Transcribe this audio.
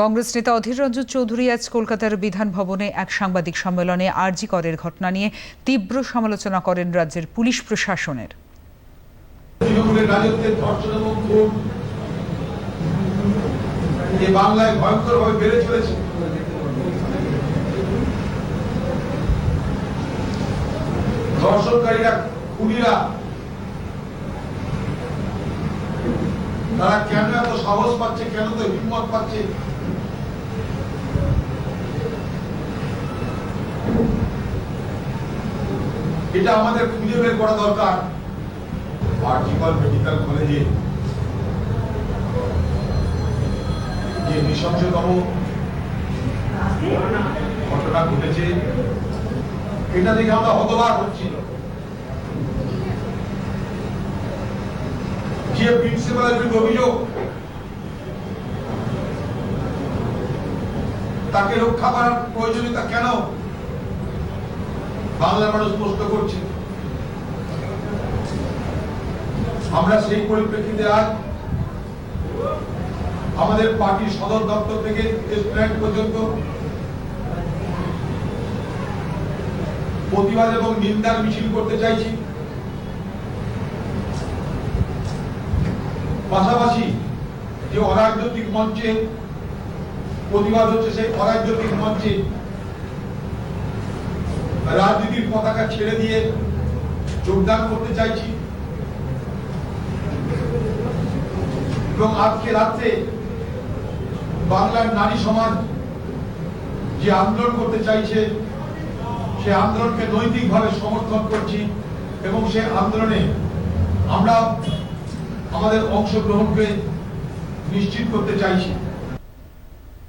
কংগ্রেস নেতা অধীর রঞ্জন চৌধুরী আজ কলকাতার বিধান ভবনে এক সাংবাদিক সম্মেলনে আরজি করের ঘটনা নিয়ে তীব্র সমালোচনা করেন রাজ্যের পুলিশ প্রশাসনের। খুনিরা তারা কেন এত সাহস পাচ্ছে? কেন তো হিম্মত পাচ্ছে? এটা আমাদের খুঁজে বের করা দরকার। আর্টিকাল মেডিকেল কলেজে যে নৃশংসতম ঘটনা ঘটেছে। এটা দেখে আমরা হতবাক হচ্ছি। যে প্রিন্সিপালের বিরুদ্ধে অভিযোগ, তাকে রক্ষা করার প্রয়োজনীয়তা কেন বাংলার মানুষ প্রশ্ন করছে? আমরা সেই পরিপ্রেক্ষিতে আজ আমাদের পার্টির সদর দপ্তর থেকে পর্যন্ত প্রতিবাদ এবং নিন্দার মিছিল করতে চাইছি। পাশাপাশি যে অরাজনৈতিক মঞ্চে প্রতিবাদ হচ্ছে, সেই অরাজনৈতিক মঞ্চে রাজনীতির পতাকা ছেড়ে দিয়ে যোগদান করতে চাইছি। এবং আজকে রাত্রে বাংলার নারী সমাজ যে আন্দোলন করতে চাইছে, সে আন্দোলনকে নৈতিকভাবে সমর্থন করছি এবং সে আন্দোলনে আমরা আমাদের অংশগ্রহণকে নিশ্চিত করতে চাইছি।